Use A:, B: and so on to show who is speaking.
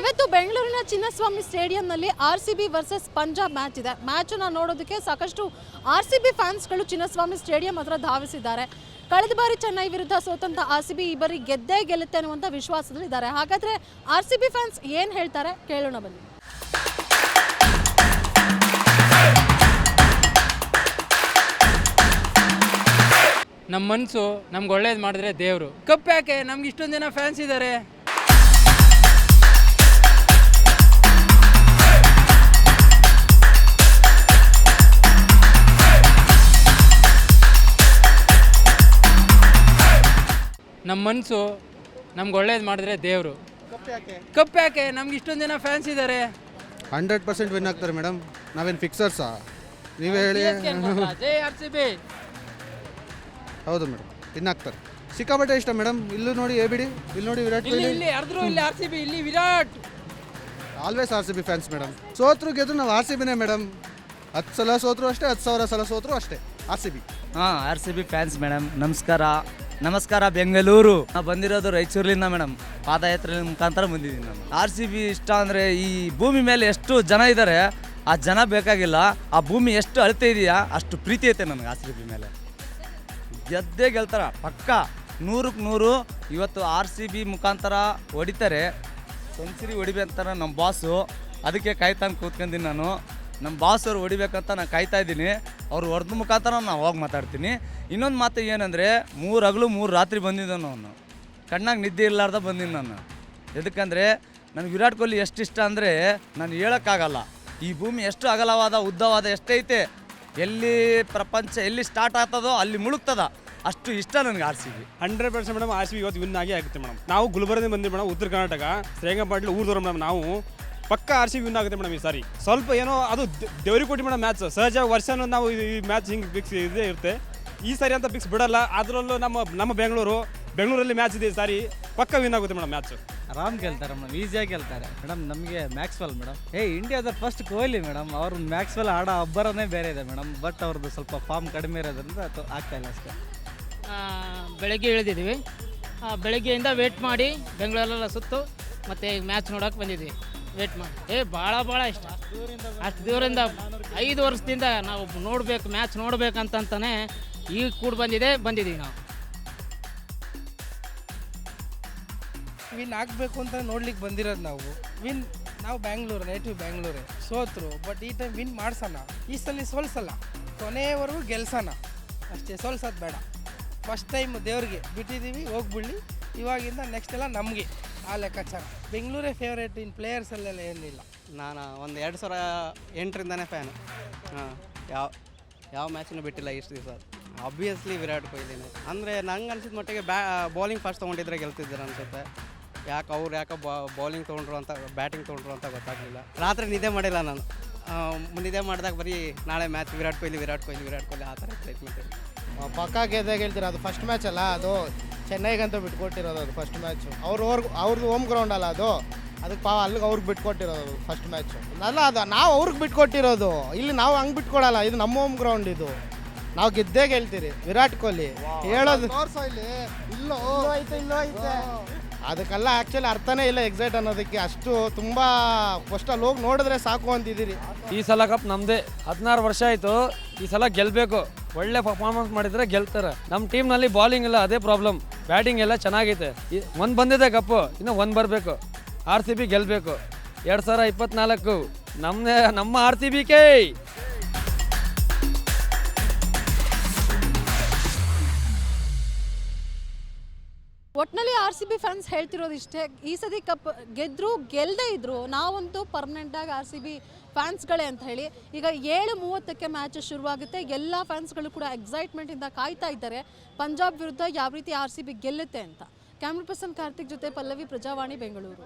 A: ಇವತ್ತು ಬೆಂಗಳೂರಿನ Chinnaswamy ಸ್ಟೇಡಿಯಂನಲ್ಲಿ R C B versus Punjab match ಇದೆ. ಮ್ಯಾಚನ್ನು ನೋಡೋದಕ್ಕೆ ಸಾಕಷ್ಟು ಆರ್ ಸಿ ಬಿ ಫ್ಯಾನ್ಸ್ಗಳು ಚಿನ್ನಸ್ವಾಮಿ ಸ್ಟೇಡಿಯಂ ಹತ್ರ ಧಾವಿಸಿದ್ದಾರೆ. ಕಳೆದ ಬಾರಿ ಚೆನ್ನೈ ವಿರುದ್ಧ ಸೋತಂಥ ಆರ್ ಸಿ ಬಿ ಈ ಬಾರಿ ಗೆದ್ದೇ ಗೆಲ್ಲುತ್ತೆ ಅನ್ನುವಂಥ ವಿಶ್ವಾಸದಲ್ಲಿದ್ದಾರೆ ಹಾಗಾದರೆ ಆರ್ ಸಿ ಬಿ ಫ್ಯಾನ್ಸ್ ಏನು ಹೇಳ್ತಾರೆ? ಕೇಳೋಣ ಬನ್ನಿ.
B: ನಮ್ಮ ಮನಸ್ಸು ನಮ್ಗೆ ಒಳ್ಳೇದು ಮಾಡಿದ್ರೆ ದೇವರು. ಕಪ್ ಯಾಕೆ? ನಮ್ಗೆ ಇಷ್ಟೊಂದು ಜನ ಫ್ಯಾನ್ಸ್ ಇದ್ದಾರೆ ನಮ್ಮ ಮನಸ್ಸು ನಮ್ಗೆ ಒಳ್ಳೇದು ಮಾಡಿದ್ರೆ ದೇವರು. ಕಪ್ ಯಾಕೆ? ನಮ್ಗೆ ಇಷ್ಟೊಂದು ಜನ ಫ್ಯಾನ್ಸ್ ಇದ್ದಾರೆ
C: ಹಂಡ್ರೆಡ್ ಪರ್ಸೆಂಟ್ ವಿನ್ ಆಗ್ತಾರೆ ಮೇಡಮ್ ನಾವೇನು ಫಿಕ್ಸರ್ಸಾ ನೀವೇ ಹೇಳಿ.
B: ಜೈ ಆರ್ ಸಿ ಬಿ
C: ಹೌದು ಮೇಡಮ್ ವಿನ್ ಆಗ್ತಾರೆ. ಸಿಕ್ಕಾಪಟ್ಟೆ ಇಷ್ಟ ಮೇಡಮ್ ಇಲ್ಲೂ ನೋಡಿ ಎ ಬಿಡಿ ಇಲ್ಲಿ ನೋಡಿ ವಿರಾಟ್
B: ಇಲ್ಲಿ
C: ಕೊಹ್ಲಿ.
B: ಇಲ್ಲಿ ಅರ್ದ್ರು ಇಲ್ಲಿ ಆರ್ ಸಿ ಬಿ ಇಲ್ಲಿ Virat.
C: Always R C B fans madam ಸೋತ್ರು ಗೆದ್ರು ನಾವು ಆರ್ ಸಿ ಬಿನೇ ಮೇಡಮ್ ಹತ್ತು ಸಲ ಸೋತ್ರು ಅಷ್ಟೇ ಹತ್ತು ಸಾವಿರ ಸಲ ಸೋತ್ರು ಅಷ್ಟೇ. ಆರ್ ಸಿ ಬಿ
D: ಹಾಂ R C B fans madam ನಮಸ್ಕಾರ. ನಮಸ್ಕಾರ ಬೆಂಗಳೂರು. ನಾ ಬಂದಿರೋದು ರಾಯಚೂರಿನಿಂದ ಮೇಡಮ್. ಪಾದಯಾತ್ರೆ ಮುಖಾಂತರ ಬಂದಿದ್ದೀನಿ ನಾನು. ಆರ್ ಸಿ ಬಿ ಇಷ್ಟ ಅಂದರೆ ಈ ಭೂಮಿ ಮೇಲೆ ಎಷ್ಟು ಜನ ಇದ್ದಾರೆ ಆ ಜನ ಬೇಕಾಗಿಲ್ಲ. ಆ ಭೂಮಿ ಎಷ್ಟು ಅಳತೆ ಇದೆಯಾ, ಅಷ್ಟು ಪ್ರೀತಿ ಐತೆ ನನಗೆ ಆರ್ ಸಿ ಬಿ ಮೇಲೆ. ಗೆದ್ದೇ ಗೆಲ್ತಾರ. ಪಕ್ಕ ನೂರಕ್ಕೆ ನೂರು, ಇವತ್ತು ಆರ್ ಸಿ ಬಿ ಮುಖಾಂತರ ಹೊಡಿತಾರೆ. ಸೆಂಚುರಿ ಹೊಡಿಬೇಕಂತಾರೆ ನಮ್ಮ ಬಾಸು ಅದಕ್ಕೆ ಕಾಯ್ತಾನೆ ಕೂತ್ಕೊಂಡಿದ್ದೀನಿ ನಾನು. ನಮ್ಮ ಬಾಸ್ ಅವ್ರು ಹೊಡಿಬೇಕಂತ ನಾನು ಕಾಯ್ತಾ ಇದ್ದೀನಿ. ಅವ್ರು ಹೊರದ ಮುಖಾಂತರ ನಾನು ಅವಾಗ ಮಾತಾಡ್ತೀನಿ. ಇನ್ನೊಂದು ಮಾತು ಏನಂದರೆ, ಮೂರು ಹಗಲು ಮೂರು ರಾತ್ರಿ ಬಂದಿದ್ದಾನು ಅವನು. ಕಣ್ಣಾಗ ನಿದ್ದೆ ಇರಲಾರ್ದ ಬಂದೀನಿ ನಾನು. ಎದಕ್ಕಂದರೆ, ನನಗೆ ವಿರಾಟ್ ಕೊಹ್ಲಿ ಎಷ್ಟು ಇಷ್ಟ ಅಂದರೆ, ನಾನು ಹೇಳೋಕ್ಕಾಗಲ್ಲ. ಈ ಭೂಮಿ ಎಷ್ಟು ಅಗಲವಾದ, ಉದ್ದವಾದ, ಎಷ್ಟೈತೆ, ಎಲ್ಲಿ ಪ್ರಪಂಚ ಎಲ್ಲಿ ಸ್ಟಾರ್ಟ್ ಆಗ್ತದೋ ಅಲ್ಲಿ ಮುಳುಗ್ತದ. ಅಷ್ಟು ಇಷ್ಟ ನನಗೆ R C B.
E: Hundred percent madam R C B ಇವತ್ತು ವಿನ್ ಆಗಿ ಆಗುತ್ತೆ ಮೇಡಮ್ ನಾವು ಗುಲ್ಬರ್ಗದಿಂದ ಬಂದಿವಿ ಮೇಡಮ್ ಉತ್ತರ ಕರ್ನಾಟಕ ಶ್ರೇಂಗಪಾಟ್ಲಿ ಊರ್ದವ್ರು ಮೇಡಮ್ ನಾವು ಪಕ್ಕ ಆರ್ ಸಿ ವಿನ್ ಆಗುತ್ತೆ ಮೇಡಮ್ ಈ ಸಾರಿ. ಸ್ವಲ್ಪ ಏನೋ ಅದು ದೇವರಿ ದೇವ್ರಿಗೆ ಕೊಟ್ಟು ಮೇಡಮ್ ಮ್ಯಾಚ್ ಸಹಜ ವರ್ಷನೂ ನಾವು ಈ ಮ್ಯಾಚ್ ಹಿಂಗೆ ಫಿಕ್ಸ್ ಇದೇ ಇರುತ್ತೆ. ಈ ಸಾರಿ ಅಂತ ಫಿಕ್ಸ್ ಬಿಡಲ್ಲ. ಅದರಲ್ಲೂ ನಮ್ಮ ನಮ್ಮ ಬೆಂಗಳೂರು ಬೆಂಗಳೂರಲ್ಲಿ ಮ್ಯಾಚ್ ಇದೆ ಈ ಸಾರಿ. ಪಕ್ಕ ವಿನ್ ಆಗುತ್ತೆ ಮೇಡಮ್ ಮ್ಯಾಚ್
F: ಆರಾಮ್ ಗೆಲ್ತಾರೆ ಮೇಡಮ್ ಈಸಿಯಾಗಿ ಗೆಲ್ತಾರೆ. ಮೇಡಮ್ ನಮಗೆ ಮ್ಯಾಕ್ಸ್ವೆಲ್ ಮೇಡಮ್ ಏ ಇಂಡಿಯಾದ ಫಸ್ಟ್ ಕೊಹ್ಲಿ ಮೇಡಮ್ ಅವ್ರ ಮ್ಯಾಕ್ಸ್ವೆಲ್ ಆಡೋ ಅಬ್ಬರನೇ ಬೇರೆ ಇದೆ ಮೇಡಮ್ ಬಟ್ ಅವ್ರದ್ದು ಸ್ವಲ್ಪ ಫಾರ್ಮ್ ಕಡಿಮೆ ಇರೋದ್ರಿಂದ ಅದು ಆಗ್ತಾ ಇಲ್ಲ ಅಷ್ಟೇ.
G: ಆ, ಬೆಳಗ್ಗೆ ಇಳಿದಿದ್ವಿ ಆ, ಬೆಳಗ್ಗೆಯಿಂದ ವೇಟ್ ಮಾಡಿ ಬೆಂಗಳೂರೆಲ್ಲ ಸುತ್ತು ಮತ್ತು ಮ್ಯಾಚ್ ನೋಡೋಕೆ ಬಂದಿದ್ವಿ ವೇಟ್ ಮಾಡಿ ಏ ಭಾಳ ಭಾಳ ಇಷ್ಟ. ಅಷ್ಟು ದೂರಿಂದ ಐದು ವರ್ಷದಿಂದ ನಾವು ನೋಡಬೇಕು ಮ್ಯಾಚ್ ನೋಡ್ಬೇಕಂತಂತಾನೆ ಈಗ ಕೂಡ ಬಂದಿದೆ ಬಂದಿದ್ದೀವಿ ನಾವು.
H: ವಿನ್ ಆಗಬೇಕು ಅಂತ ನೋಡ್ಲಿಕ್ಕೆ ಬಂದಿರೋದು ನಾವು. ವಿನ್ ನಾವು ಬ್ಯಾಂಗ್ಳೂರು ನೇಟಿವ್ ಬ್ಯಾಂಗ್ಳೂರೇ ಸೋತ್ರು ಬಟ್ ಈ ಟೈಮ್ ವಿನ್ ಮಾಡ್ಸೋಣ. ಈ ಸಲ ಸೋಲ್ಸಲ್ಲ. ಕೊನೆಯವರೆಗೂ ಗೆಲ್ಸೋಣ. ಅಷ್ಟೇ, ಸೋಲ್ಸೋದು ಬೇಡ. ಫಸ್ಟ್ ಟೈಮ್ ದೇವ್ರಿಗೆ ಬಿಟ್ಟಿದ್ದೀವಿ, ಹೋಗ್ಬಿಡ್ಲಿ. ಇವಾಗಿಂದ ನೆಕ್ಸ್ಟ್ ಎಲ್ಲ ನಮಗೆ. ಆ ಲೆಕ್ಕಾಚಾರ. ಬೆಂಗಳೂರೇ ಫೇವ್ರೇಟ್ ಇನ್ ಪ್ಲೇಯರ್ಸಲ್ಲೆಲ್ಲ ಏನಿಲ್ಲ?
I: ನಾನು ಒಂದು ಎರಡು ಸಾವಿರ ಎಂಟರಿಂದನೇ ಫ್ಯಾನು ಹಾಂ ಯಾವ ಯಾವ ಮ್ಯಾಚನ್ನು ಬಿಟ್ಟಿಲ್ಲ ಇಷ್ಟು ದಿವಸ. ಆಬ್ವಿಯಸ್ಲಿ ವಿರಾಟ್ ಕೊಹ್ಲಿನೇ ಅಂದರೆ ನಂಗೆ ಅನ್ಸಿದ ಮಟ್ಟಿಗೆ ಬ್ಯಾ ಬೌಲಿಂಗ್ ಫಸ್ಟ್ ತೊಗೊಂಡಿದ್ರೆ ಗೆಲ್ತಿದ್ದಾರೆ ಅನಿಸುತ್ತೆ. ಯಾಕೆ ಅವ್ರು ಯಾಕೆ ಬೌಲಿಂಗ್ ತೊಗೊಂಡ್ರು ಅಂತ ಬ್ಯಾಟಿಂಗ್ ತೊಗೊಂಡ್ರು ಅಂತ ಗೊತ್ತಾಗಲಿಲ್ಲ. ರಾತ್ರಿ ನಿದ್ದೆ ಮಾಡಿಲ್ಲ ನಾನು. ನಿದ್ದೆ ಮಾಡಿದಾಗ ಬರೀ ನಾಳೆ ಮ್ಯಾಚ್ ವಿರಾಟ್ ಕೊಹ್ಲಿ ವಿರಾಟ್ ಕೊಹ್ಲಿ ವಿರಾಟ್ ಕೊಹ್ಲಿ ಆ ಥರ ಎಕ್ಸೈಟ್ಮೆಂಟ್
J: ಪಕ್ಕ ಗೆದ್ದಾಗ ಹೇಳ್ತೀರಾ ಅದು ಫಸ್ಟ್ ಮ್ಯಾಚ್ ಅಲ್ಲ ಅದು ಚೆನ್ನೈಗಂತ ಬಿಟ್ಕೊಟ್ಟಿರೋದು ಅದು ಫಸ್ಟ್ ಮ್ಯಾಚ್ ಅವ್ರು ಅವ್ರ ಅವ್ರದ್ದು ಹೋಮ್ ಗ್ರೌಂಡ್ ಅಲ್ಲ ಅದು. ಅದಕ್ಕೆ ಪಾವ ಅಲ್ಲಿಗೆ ಅವ್ರಿಗೆ ಬಿಟ್ಕೊಟ್ಟಿರೋದು ಫಸ್ಟ್ ಮ್ಯಾಚ್ ಅಲ್ಲ ಅದು ನಾವು ಅವ್ರಿಗೆ ಬಿಟ್ಕೊಟ್ಟಿರೋದು. ಇಲ್ಲಿ ನಾವು ಹಂಗೆ ಬಿಟ್ಕೊಡಲ್ಲ ಇದು ನಮ್ಮ ಹೋಮ್ ಗ್ರೌಂಡ್ ಇದು. ನಾವು ಗೆದ್ದೇ ಗೆಲ್ತೀರಿ. ವಿರಾಟ್ ಕೊಹ್ಲಿ ಹೇಳೋದು ಅದಕ್ಕೆಲ್ಲ ಆ್ಯಕ್ಚುಲಿ ಅರ್ಥನೇ ಇಲ್ಲ ಎಕ್ಸೈಟ್ ಅನ್ನೋದಕ್ಕೆ. ಅಷ್ಟು ತುಂಬ ಫಸ್ಟಲ್ಲಿ ಹೋಗಿ ನೋಡಿದ್ರೆ ಸಾಕು ಅಂತಿದ್ದೀರಿ.
F: ಈ ಸಲ ಕಪ್ ನಮ್ಮದೇ ಹದಿನಾರು ವರ್ಷ ಆಯಿತು. ಈ ಸಲ ಗೆಲ್ಲಬೇಕು ಒಳ್ಳೆ ಪರ್ಫಾರ್ಮೆನ್ಸ್ ಮಾಡಿದ್ರೆ ಗೆಲ್ತಾರೆ. ನಮ್ಮ ಟೀಮ್ನಲ್ಲಿ ಬಾಲಿಂಗ್ ಇಲ್ಲ ಅದೇ ಪ್ರಾಬ್ಲಮ್ ಬ್ಯಾಟಿಂಗ್ ಎಲ್ಲ ಚೆನ್ನಾಗೈತೆ. ಒಂದು ಬಂದಿದೆ ಕಪ್ಪು ಇನ್ನು ಒಂದು ಬರಬೇಕು. ಆರ್ ಸಿ ಬಿ ಗೆಲ್ಲಬೇಕು ಎರಡು ಸಾವಿರ ಇಪ್ಪತ್ನಾಲ್ಕು. ನಮ್ಮದೇ ನಮ್ಮ ಆರ್ ಸಿ ಬಿ ಕೇ.
A: ಒಟ್ನಲ್ಲಿ ಆರ್ ಸಿ ಬಿ ಫ್ಯಾನ್ಸ್ ಹೇಳ್ತಿರೋದು ಇಷ್ಟೇ, ಈ ಸತಿ ಕಪ್ ಗೆದ್ರು ಗೆಲ್ಲದೇ ಇದ್ರು, ನಾವಂತೂ ಪರ್ಮನೆಂಟಾಗಿ ಆರ್ ಸಿ ಬಿ ಫ್ಯಾನ್ಸ್ಗಳೇ ಅಂತ ಹೇಳಿ, ಈಗ ಏಳು ಮೂವತ್ತಕ್ಕೆ ಮ್ಯಾಚ್ ಶುರುವಾಗುತ್ತೆ, ಎಲ್ಲ ಫ್ಯಾನ್ಸ್ಗಳು ಕೂಡ ಎಕ್ಸೈಟ್ಮೆಂಟಿಂದ ಕಾಯ್ತಾ ಇದ್ದಾರೆ, ಪಂಜಾಬ್ ವಿರುದ್ಧ ಯಾವ ರೀತಿ ಆರ್ ಸಿ ಬಿ ಗೆಲ್ಲುತ್ತೆ ಅಂತ. ಕ್ಯಾಮ್ರಾ ಪರ್ಸನ್ ಕಾರ್ತಿಕ್ ಜೊತೆ ಪಲ್ಲವಿ ಪ್ರಜಾವಾಣಿ, ಬೆಂಗಳೂರು.